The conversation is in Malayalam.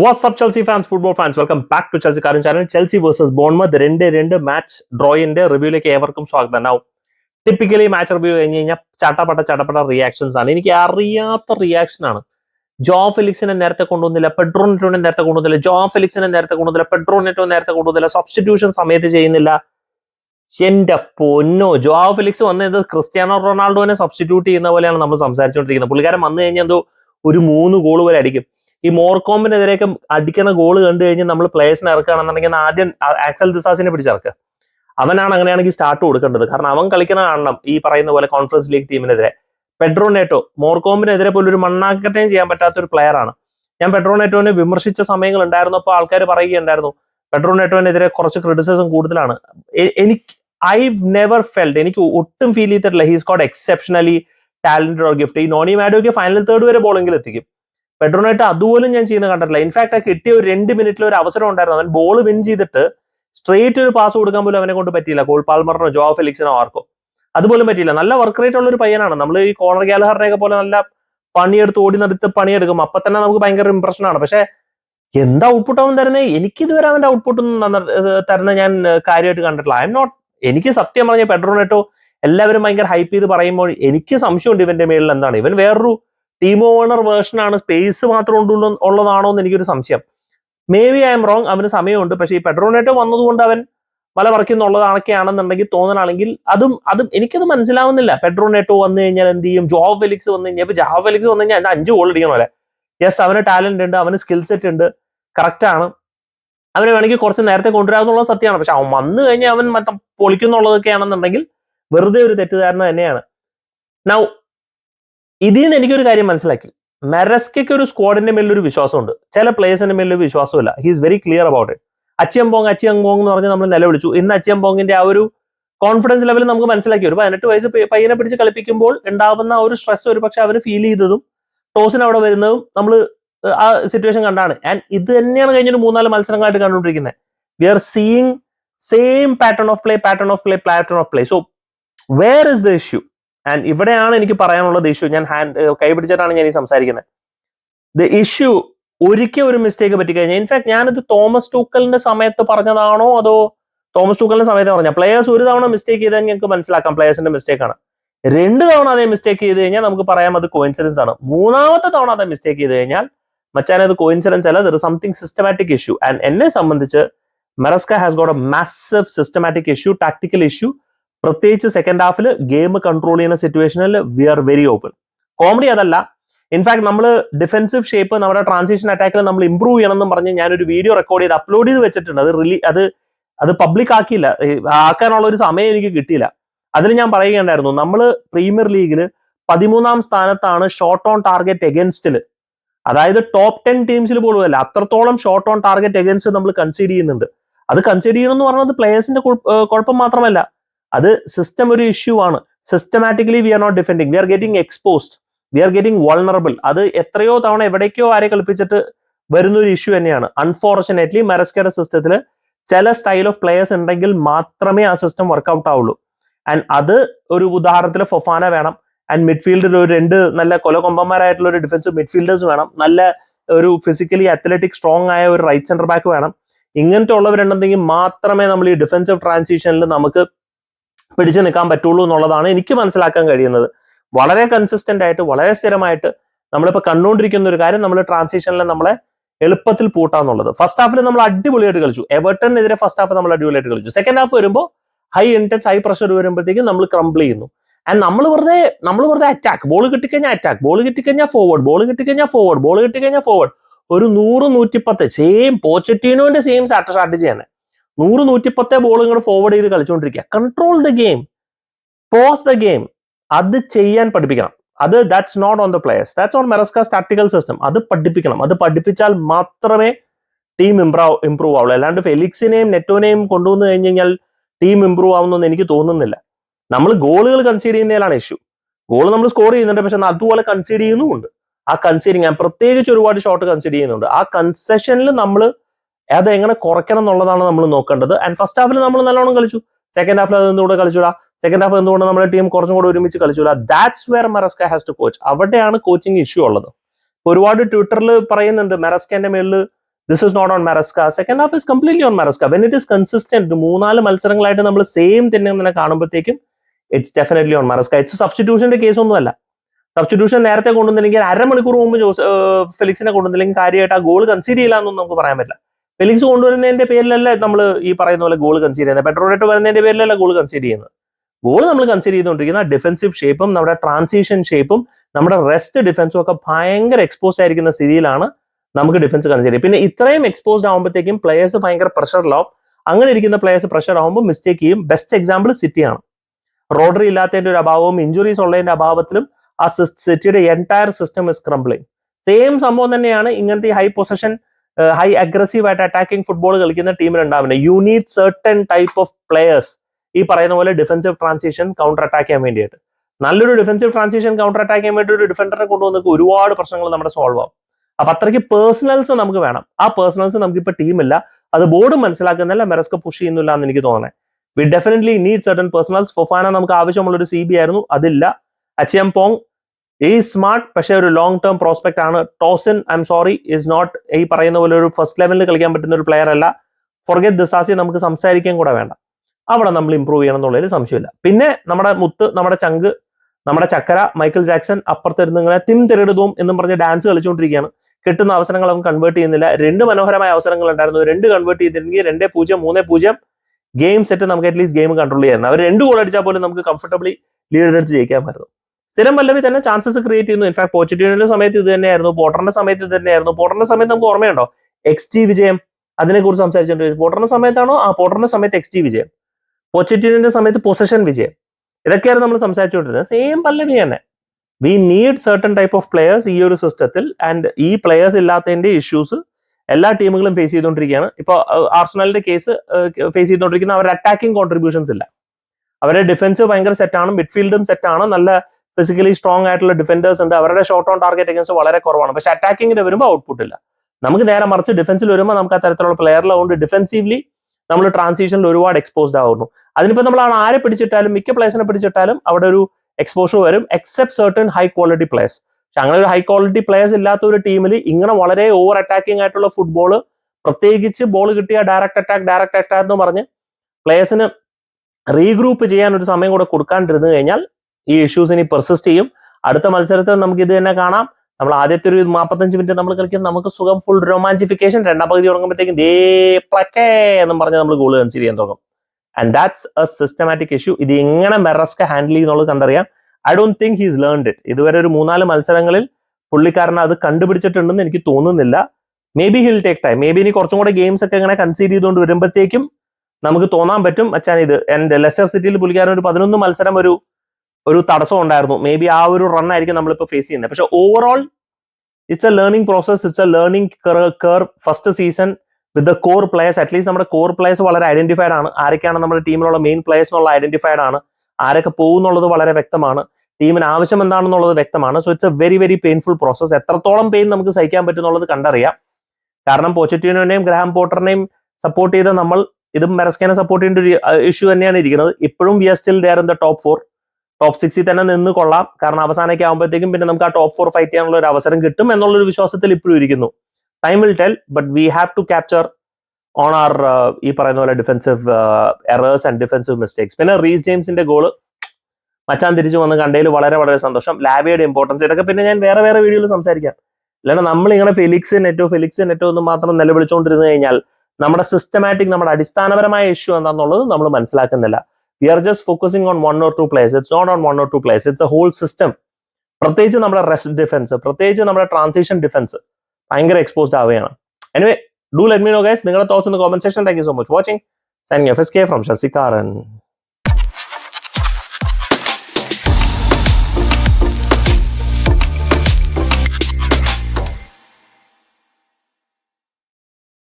WhatsApp Chelsea fans football fans welcome back to Chelsea കാരൻ channel Chelsea versus Bournemouth രണ്ട് രണ്ട് മാച്ച് ഡ്രോയിന്റെ റിവ്യൂലേക്ക് ഏവർക്കും സ്വാഗതം. ഉണ്ടാവും ടിപ്പിക്കലി മാച്ച് റിവ്യൂ കഴിഞ്ഞ് കഴിഞ്ഞാൽ ചട്ടപ്പെട്ട ചട്ടപ്പെട്ട റിയാക്ഷൻസ് ആണ്. എനിക്ക് അറിയാത്ത റിയാക്ഷൻ ആണ്. ജോ ഫെലിക്സിനെ നേരത്തെ കൊണ്ടുവന്നില്ല പെഡ്രോ നെറ്റോനെ നേരത്തെ കൊണ്ടുവന്നില്ല ജോ ഫെലിക്സിനെ നേരത്തെ കൊണ്ടുവന്നില്ല പെഡ്രോ നെറ്റോ നേരത്തെ കൊണ്ടുവന്നില്ല സബ്സ്റ്റിറ്റ്യൂഷൻ സമയത്ത് ചെയ്യുന്നില്ല. എന്റെ പൊന്നോ ജോ ഫെലിക്സ് വന്നത് ക്രിസ്ത്യാനോ റൊണാൾഡോനെ സബ്സ്റ്റിറ്റ്യൂട്ട് ചെയ്യുന്ന പോലെയാണ് നമ്മൾ സംസാരിച്ചുകൊണ്ടിരിക്കുന്നത്. പുള്ളിക്കാരൻ വന്നു കഴിഞ്ഞാൽ എന്തോ ഒരു മൂന്ന് ഗോൾ വരെ അടിക്കും. ഈ മോർക്കോമ്പിനെതിരെയൊക്കെ അടിക്കുന്ന ഗോൾ കണ്ടു കഴിഞ്ഞാൽ നമ്മൾ പ്ലേയേഴ്സിനെ ഇറക്കുകയാണെന്നുണ്ടെങ്കിൽ ആദ്യം ആക്സൽ ദിസാസിനെ പിടിച്ചിറക്കുക അവനാണ് അങ്ങനെയാണെങ്കിൽ സ്റ്റാർട്ട് കൊടുക്കേണ്ടത്. കാരണം അവൻ കളിക്കുന്ന കാണണം ഈ പറയുന്ന പോലെ കോൺഫറൻസ് ലീഗ് ടീമിനെതിരെ പെഡ്രോനേറ്റോ മോർക്കോമ്പിനെതിരെ പോലും ഒരു മണ്ണാക്കട്ടയും ചെയ്യാൻ പറ്റാത്ത ഒരു പ്ലെയറാണ് ഞാൻ പെഡ്രോനേറ്റോനെ വിമർശിച്ച സമയങ്ങൾ ഉണ്ടായിരുന്നു അപ്പോൾ ആൾക്കാർ പറയുകയുണ്ടായിരുന്നു പെഡ്രോനേറ്റോനെതിരെ കുറച്ച് ക്രിറ്റിസിസം കൂടുതലാണ്. എനിക്ക് ഐ നെവർ ഫെൽഡ് എനിക്ക് ഒട്ടും ഫീൽ ചെയ്തിട്ടില്ല. He's got exceptionally talented or gift ഈ നോണി മാഡോയ്ക്ക് ഫൈനൽ തേർഡ് വരെ ബോളെങ്കിലും എത്തിക്കും. പെഡ്രോനായിട്ട് അതുപോലും ഞാൻ ചെയ്യുന്ന കണ്ടിട്ടില്ല. ഇൻഫാക്ട് ആ കിട്ടിയ ഒരു രണ്ട് മിനിറ്റിൽ ഒരു അവസരം ഉണ്ടായിരുന്നു. അവൻ ബോൾ വിൻ ചെയ്തിട്ട് സ്ട്രേറ്റ് ഒരു പാസ് കൊടുക്കാൻ പോലും അവനെ കൊണ്ട് പറ്റിയില്ല. കോൾ പാൽമറിനോ ജോ ഫെലിക്സിനോ ആർക്കോ. അതുപോലും പറ്റിയില്ല. നല്ല വർക്ക് റേറ്റ് ഉള്ള ഒരു പയ്യനാണ്. നമ്മൾ ഈ കോണർ ഗ്യാലഹറിനെ പോലെ നല്ല പണിയെടുത്ത് ഓടി നടത്ത് പണിയെടുക്കും. അപ്പൊ തന്നെ നമുക്ക് ഭയങ്കര ഇമ്പ്രഷൻ ആണ്. പക്ഷെ എന്താ ഔട്ട്പുട്ട് അവൻ തരുന്നത് എനിക്ക് ഇതുവരെ അവന്റെ ഔട്ട്പുട്ട് തരുന്ന ഞാൻ കാര്യമായിട്ട് കണ്ടിട്ടില്ല. ഐ എം നോട്ട് എനിക്ക് സത്യം പറഞ്ഞ പെഡ്രോനെട്ടോ എല്ലാവരും ഭയങ്കര ഹൈപ്പ് ചെയ്ത് പറയുമ്പോൾ എനിക്ക് സംശയമുണ്ട് ഇവന്റെ മേളിൽ എന്താണ്. ഇവൻ വേറൊരു ടീം ഓണർ വേർഷൻ ആണ് സ്പേസ് മാത്രം ഉണ്ടുള്ള ഉള്ളതാണോ എന്ന് എനിക്കൊരു സംശയം. Maybe I M wrong അവന് സമയമുണ്ട്. പക്ഷേ ഈ പെട്രോണേറ്റ് വന്നതുകൊണ്ട് അവൻ മല പറിക്കുന്നുള്ളതാണൊക്കെയാണെന്നുണ്ടെങ്കിൽ തോന്നലാണെങ്കിൽ അതും അതും എനിക്കത് മനസ്സിലാവുന്നില്ല. പെട്രോണേറ്റോ വന്നു കഴിഞ്ഞാൽ എന്ത് ചെയ്യും? ജോ ഫെലിക്സ് വന്നു കഴിഞ്ഞാൽ ഇപ്പൊ ജോ ഫെലിക്സ് വന്നു കഴിഞ്ഞാൽ അഞ്ച് ഗോൾ അടിക്കണ പോലെ യെസ് അവന് ടാലന്റ് ഉണ്ട്. അവന് സ്കിൽ സെറ്റ് ഉണ്ട്. കറക്റ്റ് ആണ്. അവനെ വേണമെങ്കിൽ കുറച്ച് നേരത്തെ കൊണ്ടുവരാമെന്നുള്ളത് സത്യമാണ്. പക്ഷെ അവൻ വന്നു കഴിഞ്ഞാൽ അവൻ മൊത്തം പൊളിക്കുന്നുള്ളതൊക്കെയാണെന്നുണ്ടെങ്കിൽ വെറുതെ ഒരു തെറ്റിദ്ധാരണ തന്നെയാണ്. നൗ ഇതിൽ നിന്ന് എനിക്കൊരു കാര്യം മനസ്സിലാക്കി. മെറസ്കയ്ക്ക് ഒരു സ്ക്വാഡിന്റെ മേലിൽ ഒരു വിശ്വാസമുണ്ട്. ചില പ്ലേയേഴ്സിന്റെ മേലിൽ ഒരു വിശ്വാസമില്ല he's very clear about it Acheampong Acheampong എന്ന് പറഞ്ഞ് നമ്മൾ നിലവിളിച്ചു. ഇന്ന് അച്ചിയംപോങ്ങിന്റെ ആ ഒരു കോൺഫിഡൻസ് ലെവൽ നമുക്ക് മനസ്സിലാക്കി. ഒരു പതിനെട്ട് വയസ്സ് പയ്യനെ പിടിച്ച് കളിപ്പിക്കുമ്പോൾ ഉണ്ടാവുന്ന ഒരു സ്ട്രെസ് ഒരു പക്ഷെ അവന് ഫീൽ ചെയ്തതും ടോസിന് അവിടെ വരുന്നതും നമ്മൾ ആ സിറ്റുവേഷൻ കണ്ടാണ്. ആൻഡ് ഇത് തന്നെയാണ് കഴിഞ്ഞൊരു മൂന്നാൽ മത്സരങ്ങളായിട്ട് കണ്ടുകൊണ്ടിരിക്കുന്നത് we are seeing same pattern of play pattern of play pattern of play so where is the issue and ഇവിടെയാണ് എനിക്ക് പറയാനുള്ളത് ഇഷ്യൂ ഞാൻ ഹാൻഡ് കൈ പിടിച്ചിട്ടാണ് ഞാൻ ഈ സംസാരിക്കുന്നത്. ദ ഇഷ്യൂ ഒരിക്കൽ ഒരു മിസ്റ്റേക്ക് പറ്റിക്കഴിഞ്ഞാൽ ഇൻഫാക്ട് ഞാനിത് തോമസ് ടൂക്കലിന്റെ സമയത്ത് പറഞ്ഞതാണോ അതോ തോമസ് ടൂക്കലിന്റെ സമയത്ത് പറഞ്ഞ പ്ലേയേഴ്സ് ഒരു തവണ മിസ്റ്റേക്ക് ചെയ്താൽ ഞങ്ങൾക്ക് മനസ്സിലാക്കാം പ്ലേയേഴ്സിന്റെ ആണ്. രണ്ട് തവണ അതേ മിസ്റ്റേക്ക് ചെയ്ത് കഴിഞ്ഞാൽ നമുക്ക് പറയാം അത് കോയിൻസിഡൻസ് ആണ്. മൂന്നാമത്തെ തവണ അതേ മിസ്റ്റേക്ക് ചെയ്ത് കഴിഞ്ഞാൽ മച്ചാൻ അത് കോയിൻസിഡൻസ് അല്ല there something systematic issue and എന്നെ സംബന്ധിച്ച് Maresca has got a massive systematic issue tactical issue പ്രത്യേകിച്ച് സെക്കൻഡ് ഹാഫിൽ ഗെയിം കൺട്രോൾ ചെയ്യുന്ന സിറ്റുവേഷനിൽ we are very open comedy അതല്ല. ഇൻഫാക്ട് നമ്മൾ ഡിഫൻസീവ് ഷേപ്പ് നമ്മുടെ ട്രാൻസിഷൻ അറ്റാക്കിൽ നമ്മൾ ഇംപ്രൂവ് ചെയ്യണം എന്ന് പറഞ്ഞ് ഞാനൊരു വീഡിയോ റെക്കോർഡ് ചെയ്ത് അപ്ലോഡ് ചെയ്ത് വെച്ചിട്ടുണ്ട്. അത് റിലീ അത് അത് പബ്ലിക് ആക്കിയില്ല. ആക്കാനുള്ള ഒരു സമയം എനിക്ക് കിട്ടിയില്ല. അതിൽ ഞാൻ പറയുകയുണ്ടായിരുന്നു. നമ്മൾ പ്രീമിയർ ലീഗിൽ പതിമൂന്നാം സ്ഥാനത്താണ് ഷോർട്ട് ഓൺ ടാർഗറ്റ് എഗൻസ്റ്റിൽ അതായത് ടോപ്പ് ടെൻ ടീംസിൽ പോലും അല്ല അത്രത്തോളം ഷോർട്ട് ഓൺ ടാർഗറ്റ് എഗൻസ്റ്റ് നമ്മൾ കൺസീഡ് ചെയ്യുന്നുണ്ട്. അത് കൺസീഡ് ചെയ്യണമെന്ന് പറഞ്ഞത് പ്ലേയേഴ്സിന്റെ കുഴപ്പം മാത്രമല്ല. അത് സിസ്റ്റം ഒരു ഇഷ്യൂ ആണ്. Systematically we are not defending we are getting exposed we are getting vulnerable അത് എത്രയോ തവണ എവിടേക്കോ ആരെ കളിപ്പിച്ചിട്ട് വരുന്ന ഒരു ഇഷ്യൂ തന്നെയാണ്. അൺഫോർച്ചുനേറ്റ്ലി മെറസ്കയുടെ സിസ്റ്റത്തിൽ ചില സ്റ്റൈൽ ഓഫ് പ്ലേയേഴ്സ് ഉണ്ടെങ്കിൽ മാത്രമേ ആ സിസ്റ്റം വർക്ക്ഔട്ട് ആവുള്ളൂ. ആൻഡ് അത് ഒരു ഉദാഹരണത്തിൽ ഫൊഫാന വേണം. ആൻഡ് മിഡ്ഫീൽഡിൽ ഒരു രണ്ട് നല്ല കൊലകൊമ്പന്മാരായിട്ടുള്ള ഒരു ഡിഫൻസ് മിഡ്ഫീൽഡേഴ്സ് വേണം. നല്ല ഒരു ഫിസിക്കലി അത്ലറ്റിക് സ്ട്രോങ് ആയ ഒരു റൈറ്റ് സെന്റർ ബാക്ക് വേണം. ഇങ്ങനത്തെ ഉള്ളവരുണ്ടെങ്കിൽ മാത്രമേ നമ്മൾ ഈ ഡിഫൻസീവ് ട്രാൻസിഷനിൽ നമുക്ക് പിടിച്ചു നിൽക്കാൻ പറ്റുള്ളൂ എന്നുള്ളതാണ് എനിക്ക് മനസ്സിലാക്കാൻ കഴിയുന്നത്. വളരെ കൺസിസ്റ്റന്റ് ആയിട്ട് വളരെ സ്ഥിരമായിട്ട് നമ്മളിപ്പോൾ കണ്ടുകൊണ്ടിരിക്കുന്ന ഒരു കാര്യം നമ്മൾ ട്രാൻസിഷനിൽ നമ്മളെ എളുപ്പത്തിൽ പൂട്ടാന്നുള്ളത് ഫസ്റ്റ് ഹാഫിൽ നമ്മൾ അടിപൊളിയായിട്ട് കളിച്ചു. എവർട്ടനെതിരെ ഫസ്റ്റ് ഹാഫ് നമ്മൾ അടിപൊളിയായിട്ട് കളിച്ചു. സെക്കൻഡ് ഹാഫ് വരുമ്പോൾ ഹൈ ഇൻടെൻസ് ഹൈ പ്രഷർ വരുമ്പോഴത്തേക്കും നമ്മൾ ക്രംബിൾ ചെയ്യുന്നു. ആൻഡ് നമ്മൾ വെറുതെ നമ്മൾ വെറുതെ അറ്റാക്ക് ബോൾ കിട്ടിക്കഴിഞ്ഞാൽ അറ്റാക്ക് ബോൾ കിട്ടിക്കഴിഞ്ഞാൽ ഫോർവേഡ് ബോൾ കിട്ടിക്കഴിഞ്ഞാൽ ഫോർവേഡ് ബോൾ കിട്ടിക്കഴിഞ്ഞാൽ ഫോർവേഡ് ഒരു നൂറ് നൂറ്റിപ്പത്ത്. സെയിം പോച്ചറ്റീനോന്റെ സെയിം സ്ട്രാറ്റജി തന്നെ. നൂറ് നൂറ്റിപ്പത്തെ ബോൾ ഇങ്ങോട്ട് ഫോർവേഡ് ചെയ്ത് കളിച്ചുകൊണ്ടിരിക്കുക control the game pause the game അത് ചെയ്യാൻ പഠിപ്പിക്കണം. അത് that's not on the players that's on Maresca's tactical system അത് പഠിപ്പിക്കണം. അത് പഠിപ്പിച്ചാൽ മാത്രമേ ടീം ഇംപ്രൂവ് ഇംപ്രൂവ് ആവുള്ളൂ. അല്ലാണ്ട് ഫെലിക്സിനെയും നെറ്റോനെയും കൊണ്ടുവന്നു കഴിഞ്ഞ് കഴിഞ്ഞാൽ ടീം ഇംപ്രൂവ് എന്ന് എനിക്ക് തോന്നുന്നില്ല. നമ്മൾ ഗോളുകൾ കൺസീഡ് ചെയ്യുന്നതിലാണ് ഇഷ്യൂ ഗോൾ നമ്മൾ സ്കോർ ചെയ്യുന്നുണ്ട്. പക്ഷെ അതുപോലെ കൺസീഡ് ചെയ്യുന്നുമുണ്ട്. ആ കൺസീഡിങ് പ്രത്യേകിച്ച് ഒരുപാട് ഷോട്ട് കൺസീഡ് ചെയ്യുന്നുണ്ട്. ആ കൺസെഷനിൽ നമ്മൾ അത് എങ്ങനെ കുറയ്ക്കണം എന്നുള്ളതാണ് നമ്മൾ നോക്കേണ്ടത്. ആൻഡ് ഫസ്റ്റ് ഹാഫിൽ നമ്മൾ നല്ലോണം കളിച്ചു. സെക്കൻഡ് ഹാഫിൽ അത് എന്തുകൊണ്ട് കളിച്ചൂടാ. സെക്കൻഡ് ഹാഫ് എന്തുകൊണ്ട് നമ്മുടെ ടീം കുറച്ചും കൂടെ ഒരുമിച്ച് കളിച്ചൂടാ. That's where Maresca has to coach അവിടെയാണ് കോച്ചിങ് ഇഷ്യൂ ഉള്ളത്. ഒരുപാട് ട്വിറ്ററിൽ പറയുന്നുണ്ട് മെറസ്കന്റെ മേളിൽ this is not on Maresca second half is completely on Maresca when it is consistent മൂന്നാൽ മത്സരങ്ങളായിട്ട് നമ്മൾ സെയിം തന്നെ തന്നെ കാണുമ്പോഴത്തേക്കും it's definitely on Maresca it's സബ്സ്റ്റിറ്റ്യൂഷന്റെ case ഒന്നുമല്ല. സബ്സ്റ്റിറ്റ്യൂഷൻ നേരത്തെ കൊണ്ടുവന്നില്ലെങ്കിൽ അരമണിക്കൂർ മുമ്പ് ഫെലിക്സിനെ കൊണ്ടുവന്നില്ലെങ്കിൽ കാര്യമായിട്ട് ആ ഗോൾ കൺസീഡ് ചെയ്യില്ല എന്നൊന്നും നമുക്ക് പറയാൻ പറ്റില്ല. ഫെലിക്സ് കൊണ്ടുവരുന്നതിന്റെ പേരിലല്ല നമ്മൾ ഈ പറയുന്ന പോലെ ഗോൾ കൺസീഡ് ചെയ്യുന്നത്. പെട്രോളേറ്റ് വരുന്നതിന്റെ പേരിലല്ല ഗോൾ കൺസീഡ് ചെയ്യുന്നത്. ഗോൾ നമ്മൾ കൺസീഡ് ചെയ്തുകൊണ്ടിരിക്കുന്ന ഡിഫൻസീവ് ഷേപ്പും നമ്മുടെ ട്രാൻസിഷൻ ഷേപ്പും നമ്മുടെ റെസ്റ്റ് ഡിഫൻസും ഒക്കെ ഭയങ്കര എക്സ്പോസ്ഡ് ആയിരിക്കുന്ന സ്ഥിതിയിലാണ് നമുക്ക് ഡിഫൻസ് കൺസിഡർ ചെയ്യുക പിന്നെ ഇത്രയും എക്സ്പോസ്ഡ് ആകുമ്പോഴത്തേക്കും പ്ലേയേഴ്സ് ഭയങ്കര പ്രഷറിലാവും അങ്ങനെ ഇരിക്കുന്ന പ്ലേയേഴ്സ് പ്രഷർ ആകുമ്പോൾ മിസ്റ്റേക്ക് ചെയ്യും. ബെസ്റ്റ് എക്സാമ്പിൾ സിറ്റിയാണ് റോഡറി ഇല്ലാത്തതിന്റെ ഒരു അഭാവവും ഇഞ്ചുറീസ് ഉള്ളതിന്റെ അഭാവത്തിലും ആ സിറ്റിയുടെ entire system is crumbling same സംഭവം തന്നെയാണ് ഇങ്ങനത്തെ ഹൈ പൊസിഷൻ ഹൈ അഗ്രസീവ് ആയിട്ട് അറ്റാക്കിംഗ് ഫുട്ബോൾ കളിക്കുന്ന ടീമിൽ ഉണ്ടാവുന്നത് you need certain type of players ഈ പറയുന്ന പോലെ ഡിഫൻസീവ് ട്രാൻസിഷൻ കൗണ്ടർ അറ്റാക്ക് ചെയ്യാൻ വേണ്ടിയിട്ട്. നല്ലൊരു ഡിഫൻസീവ് ട്രാൻസിഷൻ കൗണ്ടർ അറ്റാക്ക് ചെയ്യാൻ വേണ്ടി ഒരു ഡിഫൻഡറെ കൊണ്ടുവന്നൊക്കെ ഒരുപാട് പ്രശ്നങ്ങൾ നമ്മുടെ സോൾവ് ആവും. അപ്പൊ അത്രയ്ക്ക് പേഴ്സണൽസ് നമുക്ക് വേണം. ആ പേഴ്സണൽസ് നമുക്ക് ഇപ്പൊ ടീമില്ല അത് ബോർഡ് മനസ്സിലാക്കുന്നില്ല മെറസ്ക പുഷ് ചെയ്യുന്നില്ല എന്ന് എനിക്ക് തോന്നുന്നത് we definitely need certain personnels Fofana നമുക്ക് ആവശ്യമുള്ള ഒരു സി ബി ആയിരുന്നു. അതില്ല. അച്ചിയം പോങ് ഈ സ്മാർട്ട് പക്ഷെ ഒരു ലോങ് ടേം പ്രോസ്പെക്ട് ആണ്. Tosin I'm sorry is not ഈ പറയുന്ന പോലെ ഒരു ഫസ്റ്റ് ലെവലിൽ കളിക്കാൻ പറ്റുന്ന ഒരു പ്ലെയർ അല്ല. ഫൊർഗെറ്റ് ദിസാസി നമുക്ക് സംസാരിക്കാൻ കൂടെ വേണ്ട. അവിടെ നമ്മൾ ഇമ്പ്രൂവ് ചെയ്യണം എന്നുള്ളതിൽ സംശയമില്ല. പിന്നെ നമ്മുടെ മുത്ത് നമ്മുടെ ചങ്ക് നമ്മുടെ ചക്കര മൈക്കിൾ ജാക്സൺ അപ്പുറത്തിരുന്നിങ്ങനെ തിം തിരടുതും എന്നും പറഞ്ഞ് ഡാൻസ് കളിച്ചുകൊണ്ടിരിക്കുകയാണ്. കിട്ടുന്ന അവസരങ്ങൾ അവൻ കൺവേർട്ട് ചെയ്യുന്നില്ല. രണ്ട് മനോഹരമായ അവസരങ്ങൾ ഉണ്ടായിരുന്നു. രണ്ട് കൺവേർട്ട് ചെയ്തിരുന്നെങ്കിൽ രണ്ട് പൂജ്യം മൂന്ന് പൂജ്യം ഗെയിം സെറ്റ് നമുക്ക് അറ്റ്ലീസ്റ്റ് ഗെയിം കൺട്രോൾ ചെയ്യായിരുന്നു അവർ രണ്ട് ഗോൾ അടിച്ചാൽ പോലും നമുക്ക് കംഫർട്ടബിളി ലീഡ് എടുത്ത് ജയിക്കാമായിരുന്നു. സ്ഥിരം പല്ലവി തന്നെ ചാൻസസ് ക്രിയേറ്റ് ചെയ്യുന്നു. ഇൻഫാക്ട് പോച്ചിറ്റീനിന്റെ സമയത്ത് ഇത് തന്നെയായിരുന്നു. പോട്ടറിന്റെ സമയത്ത് ഇത് തന്നെയായിരുന്നു. പോട്ടറിന്റെ സമയത്ത് നമുക്ക് ഓർമ്മയുണ്ടോ? എക്സ് ടി വിജയം. അതിനെക്കുറിച്ച് സംസാരിച്ചുകൊണ്ടിരിക്കും പോട്ടറിന്റെ സമയത്താണോ? ആ പോട്ടറിന്റെ സമയത്ത് എക്സ് ടി വിജയം. പോച്ചിറ്റീനിന്റെ സമയത്ത് പൊസഷൻ വിജയം. ഇതൊക്കെയാണ് നമ്മൾ സംസാരിച്ചുകൊണ്ടിരുന്നത് സെയിം പല്ലവി തന്നെ. We need certain type of players ഈ ഒരു സിസ്റ്റത്തിൽ ആൻഡ് ഈ പ്ലെയേഴ്സ് ഇല്ലാത്തതിന്റെ ഇഷ്യൂസ് എല്ലാ ടീമുകളും ഫേസ് ചെയ്തുകൊണ്ടിരിക്കുകയാണ്. ഇപ്പോൾ ആർസണലിന്റെ കേസ് ഫേസ് ചെയ്തുകൊണ്ടിരിക്കുന്ന അവരുടെ അറ്റാക്കിംഗ് കോൺട്രിബ്യൂഷൻസ് ഇല്ല. അവരുടെ ഡിഫൻസ് ഭയങ്കര സെറ്റാണ് മിഡ്ഫീൽഡും സെറ്റാണ് നല്ല ഫിസിക്കലി സ്ട്രോങ് ആയിട്ടുള്ള ഡിഫൻഡേഴ്സ് ഉണ്ട്. അവരുടെ ഷോർട്ട് ഓൺ ടാർഗറ്റ് അഗൻസ്റ്റ് വളരെ കുറവാണ്. പക്ഷെ അറ്റാക്കിങ്ങിന് വരുമ്പോൾ ഔട്ട്പുട്ട് ഇല്ല. നമുക്ക് നേരെ മറിച്ച് ഡിഫൻസിൽ വരുമ്പോൾ നമുക്ക് ആ തരത്തിലുള്ള ഉണ്ട് ഡിഫൻസീവ്ലി നമ്മൾ ട്രാൻസിഷനിൽ ഒരുപാട് എക്സ്പോസ്ഡ് ആവുന്നു. അതിനിപ്പോൾ നമ്മൾ ആരെ പിടിച്ചിട്ടാലും മിക്ക പ്ലേസിനെ പിടിച്ചിട്ടാലും അവിടെ ഒരു എക്സ്പോഷർ വരും except certain high quality players പക്ഷെ അങ്ങനെ ഒരു ഹൈ ക്വാളിറ്റി പ്ലേസ് ഇല്ലാത്ത ഒരു ടീമിൽ ഇങ്ങനെ വളരെ ഓവർ അറ്റാക്കിംഗ് ആയിട്ടുള്ള ഫുട്ബോൾ പ്രത്യേകിച്ച് ബോൾ കിട്ടിയ ഡയറക്റ്റ് അറ്റാക്ക് ഡയറക്റ്റ് അറ്റാക്ക് എന്ന് പറഞ്ഞ് പ്ലേയേഴ്സിന് റീഗ്രൂപ്പ് ചെയ്യാൻ ഒരു സമയം കൂടെ കൊടുക്കാണ്ടിരുന്നു കഴിഞ്ഞാൽ ഈ ഇഷ്യൂസ് ഇനി പെർസിസ്റ്റ് ചെയ്യും. അടുത്ത മത്സരത്തിൽ നമുക്ക് ഇത് തന്നെ കാണാം. നമ്മൾ ആദ്യത്തെ ഒരു നാൽപ്പത്തഞ്ച് മിനിറ്റ് നമ്മൾ കളിക്കുന്ന നമുക്ക് സുഖം ഫുൾ റൊമാൻസിഫിക്കേഷൻ രണ്ടാം പകുതി തുടങ്ങുമ്പോഴത്തേക്കും ദേ പ്ലക്കേ എന്നും പറഞ്ഞ് നമ്മൾ ഗോൾ കൺസീഡ് ചെയ്യാൻ തുടങ്ങും. And that's a systematic issue ഇത് എങ്ങനെ മെറസ്ക ഹാൻഡിൽ ചെയ്യുന്നുള്ളത് കണ്ടറിയാം. I don't think he's learned it ഇതുവരെ ഒരു മൂന്നാൽ മത്സരങ്ങളിൽ പുള്ളിക്കാരൻ അത് കണ്ടുപിടിച്ചിട്ടുണ്ടെന്ന് എനിക്ക് തോന്നുന്നില്ല. Maybe he'll take time maybe ഇനി കുറച്ചും കൂടെ ഗെയിംസ് ഒക്കെ ഇങ്ങനെ കൺസീഡ് ചെയ്തുകൊണ്ട് വരുമ്പോഴത്തേക്കും നമുക്ക് തോന്നാൻ പറ്റും. അച്ഛാൻ ഇത് എന്റെ ലെസ്റ്റർ സിറ്റിയിൽ പുള്ളിക്കാരൻ ഒരു പതിനൊന്ന് മത്സരം ഒരു ഒരു തടസ്സം ഉണ്ടായിരുന്നു. മേ ബി ആ ഒരു റൺ ആയിരിക്കും നമ്മളിപ്പോൾ ഫേസ് ചെയ്യുന്നത്. പക്ഷെ overall it's a learning process it's a learning കർ first season with the core players at least നമ്മുടെ കോർ പ്ലേയേഴ്സ് വളരെ ഐഡന്റിഫൈഡ് ആണ്. ആരൊക്കെയാണ് നമ്മുടെ ടീമിലുള്ള മെയിൻ പ്ലേയേഴ്സ് എന്നുള്ള ഐഡന്റിഫൈഡ് ആണ്. ആരൊക്കെ പോകുന്നുള്ളത് വളരെ വ്യക്തമാണ്. ടീമിന് ആവശ്യം എന്താണെന്നുള്ളത് വ്യക്തമാണ്. So it's a very very painful process എത്രത്തോളം പെയിൻ നമുക്ക് സഹിക്കാൻ പറ്റുന്നുള്ളത് കണ്ടറിയാം. കാരണം പോച്ചറ്റീനോനെയും ഗ്രാഹം പോട്ടറിനെയും സപ്പോർട്ട് ചെയ്ത നമ്മൾ ഇതും മെറസ്കേനെ സപ്പോർട്ട് ചെയ്യേണ്ട ഒരു ഇഷ്യൂ തന്നെയാണ് ഇരിക്കുന്നത്. ഇപ്പോഴും we are still there in the top four top സിക്സിൽ തന്നെ നിന്ന് കൊള്ളാം. കാരണം അവസാനമൊക്കെ ആകുമ്പോഴത്തേക്കും പിന്നെ നമുക്ക് ആ ടോപ്പ് ഫോർ ഫൈറ്റ് ചെയ്യാനുള്ള ഒരു അവസരം കിട്ടും എന്നുള്ളൊരു വിശ്വാസത്തിൽ ഇപ്പോഴും ഇരിക്കുന്നു. Time will tell but we have to capture on our ഈ പറയുന്ന പോലെ defensive errors and defensive mistakes പിന്നെ റീസ് ജെയിംസിന്റെ ഗോൾ മച്ചാൻ തിരിച്ചു വന്ന് കണ്ടതിൽ വളരെ വളരെ സന്തോഷം. ലാബിയുടെ ഇമ്പോർട്ടൻസ് ഇതൊക്കെ പിന്നെ ഞാൻ വേറെ വേറെ വീഡിയോയിൽ സംസാരിക്കാം. അല്ലാണ്ട് നമ്മൾ ഇങ്ങനെ ഫിലിക്സ് നെറ്റോ ഫിലിക്സ് നെറ്റോ എന്ന് മാത്രം നിലവിളിച്ചുകൊണ്ടിരുന്നു കഴിഞ്ഞാൽ നമ്മുടെ സിസ്റ്റമാറ്റിക് നമ്മുടെ അടിസ്ഥാനപരമായ ഇഷ്യൂ എന്താണെന്നുള്ളത് നമ്മൾ മനസ്സിലാക്കുന്നില്ല. We are just focusing on one or two players it's not on one or two players it's a whole system പ്രത്യേകിച്ച് നമ്മുടെ റെസ്റ്റ് ഡിഫൻസ് പ്രത്യേകിച്ച് നമ്മുടെ ട്രാൻസിഷൻ ഡിഫൻസ് ഭയങ്കര എക്സ്പോസ്ഡ് ആവുകയാണ്. Anyway do let me know guys നിങ്ങളുടെ thoughts in comment section thank you so much watching signing F S K from ഷൽസിക്കാരൻ